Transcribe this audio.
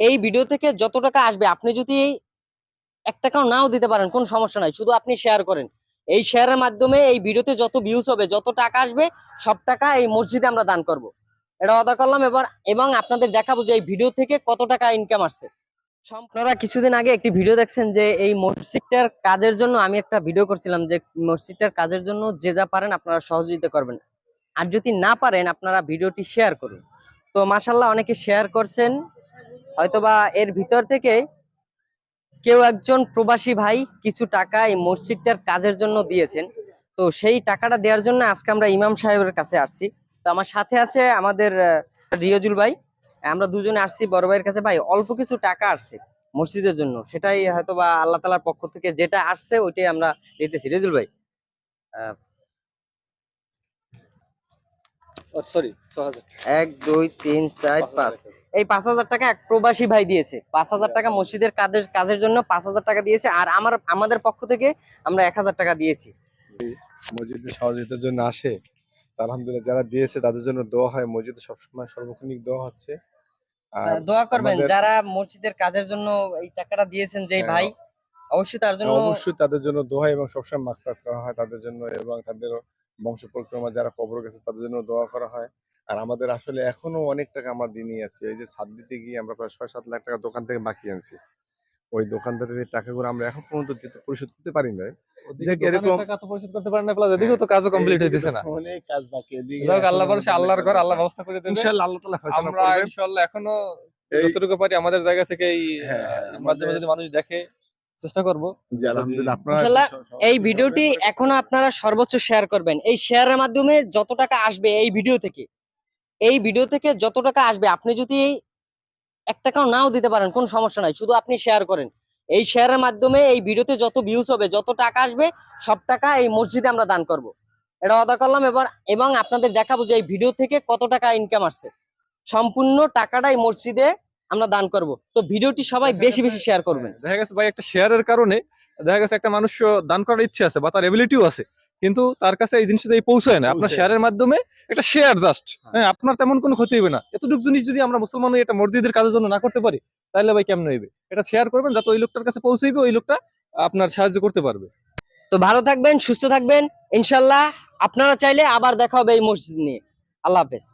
এই ভিডিও থেকে যত টাকা আসবে, আপনি যদি এক টাকাও নাও দিতে পারেন, কোনো সমস্যা নাই, শুধু আপনি শেয়ার করেন। এই শেয়ারের মাধ্যমে এই ভিডিওতে যত ভিউজ হবে, যত টাকা আসবে, সব টাকা এই মসজিদে আমরা দান করব। এটা অদা করলাম, এবার এবং আপনাদের দেখাবো যে এই ভিডিও থেকে কত টাকা ইনকাম আসছে। আপনারা কিছুদিন আগে একটি ভিডিও দেখছেন যে এই মসজিদটার কাজের জন্য আমি একটা ভিডিও করছিলাম যে মসজিদটার কাজের জন্য যে যা পারেন আপনারা সহযোগিতা করবেন। আর যদি না পারেন, আপনারা ভিডিওটি শেয়ার করুন। তো মাসাল্লাহ অনেকে শেয়ার করছেন। হয়তোবা এর ভিতর থেকে কেউ একজন প্রবাসী ভাই কিছু টাকা এই মসজিদটার কাজের জন্য দিয়েছেন। তো সেই টাকাটা দেওয়ার জন্য আজকে আমরা ইমাম সাহেবের কাছে আসছি। তো আমার সাথে আছে আমাদের রিয়জুল ভাই। আমরা দুজনে আসছি বড় ভাইয়ের কাছে। ভাই অল্প কিছু টাকা আসছে মসজিদের জন্য। সেটাই হয়তো বা আল্লাহ তালার পক্ষ থেকে যেটা আসছে ওইটাই আমরা দিতেছি। রিজুল ভাই সরি এক দুই তিন চার পাঁচ। এই পাঁচ হাজার টাকা এক প্রবাসী ভাই দিয়েছে। পাঁচ হাজার টাকা মসজিদের কাজের কাজের জন্য পাঁচ হাজার টাকা দিয়েছে আর আমার আমাদের পক্ষ থেকে আমরা এক হাজার টাকা দিয়েছি। মসজিদে সহযোগিতার জন্য আসে। আলহামদুলিল্লাহ যারা দিয়েছে তাদের জন্য দোয়া হয়। মসজিদে সবসময় সর্বক্ষণিক দোয়া হচ্ছে। আর দোয়া করবেন যারা মসজিদের কাজের জন্য এই টাকাটা দিয়েছেন যে হ্যাঁ, ভাই অবশ্যই তার জন্য অবশ্যই তাদের জন্য দোয়া এবং সবসময় মাগফিরাত করা হয় তাদের জন্য এবং তাদের বংশ পরিক্রমা যারা কবর গেছে তাদের জন্য দোয়া করা হয়। আর আমাদের আসলে এখনও অনেক টাকা আমরা দিনই আছে। এই যে সাত দিতে গিয়ে আমরা প্রায় ছয় সাত লাখ টাকা দোকান থেকে বাকি আনছি। ওই দোকানদারের টাকাগুলো আমরা এখন পর্যন্ত দিতে পরিশোধ করতে পারি না এরকম- টাকা তো পরিশোধ করতে পারেন না প্লাস এদিকেও তো কাজও কমপ্লিট হইতেছে না। অনেক কাজ বাকি এদিকে আল্লাহ ভরসা আল্লাহর ঘর আল্লাহ ব্যবস্থা করে দেবে। ইনশাআল্লাহ আল্লাহ তাআলা ফয়সালা আমরা ইনশাআল্লাহ এখনও যতটুকু পারি আমাদের জায়গা থেকে এই মাধ্যমে যদি মানুষ দেখে চেষ্টা করব। জি আলহামদুলিল্লাহ আপনারা ইনশাআল্লাহ স- স- এই ভিডিওটি এখনও আপনারা সর্বোচ্চ শেয়ার করবেন। এই শেয়ারের মাধ্যমে যত টাকা আসবে এই ভিডিও থেকে এই ভিডিও থেকে যত টাকা আসবে আপনি যদি এক টাকাও নাও দিতে পারেন কোনো সমস্যা নাই। শুধু আপনি শেয়ার করেন। এই শেয়ারের মাধ্যমে এই ভিডিওতে যত ভিউজ হবে যত টাকা আসবে সব টাকা এই মসজিদে আমরা দান করব। এটা অদা করলাম এবার এবং আপনাদের দেখাবো যে এই ভিডিও থেকে কত টাকা ইনকাম আসছে। সম্পূর্ণ টাকাটা এই মসজিদে আমরা দান করব। তো ভিডিওটি সবাই বেশি বেশি শেয়ার করবেন। দেখা গেছে ভাই একটা শেয়ারের কারণে দেখা গেছে একটা মানুষ দান করার ইচ্ছে আছে বা তার এবিলিটিও আছে। কিন্তু তার কাছে এই জিনিসটা এই পৌঁছায় না আপনার। শেয়ারের মাধ্যমে একটা শেয়ার জাস্ট হ্যাঁ। আপনার তেমন কোনো ক্ষতি হবে না। এতটুকু জিনিস যদি আমরা মুসলমান হয়ে এটা মসজিদের কাজের জন্য না করতে পারি তাহলে ভাই কেমন হইবে? এটা শেয়ার করবেন যাতে ওই লোকটার কাছে পৌঁছাইবে ওই লোকটা আপনার সাহায্য করতে পারবে। তো ভালো থাকবেন সুস্থ থাকবেন ইনশাল্লাহ আপনারা চাইলে আবার দেখা হবে এই মসজিদ নিয়ে। আল্লাহ হাফেজ।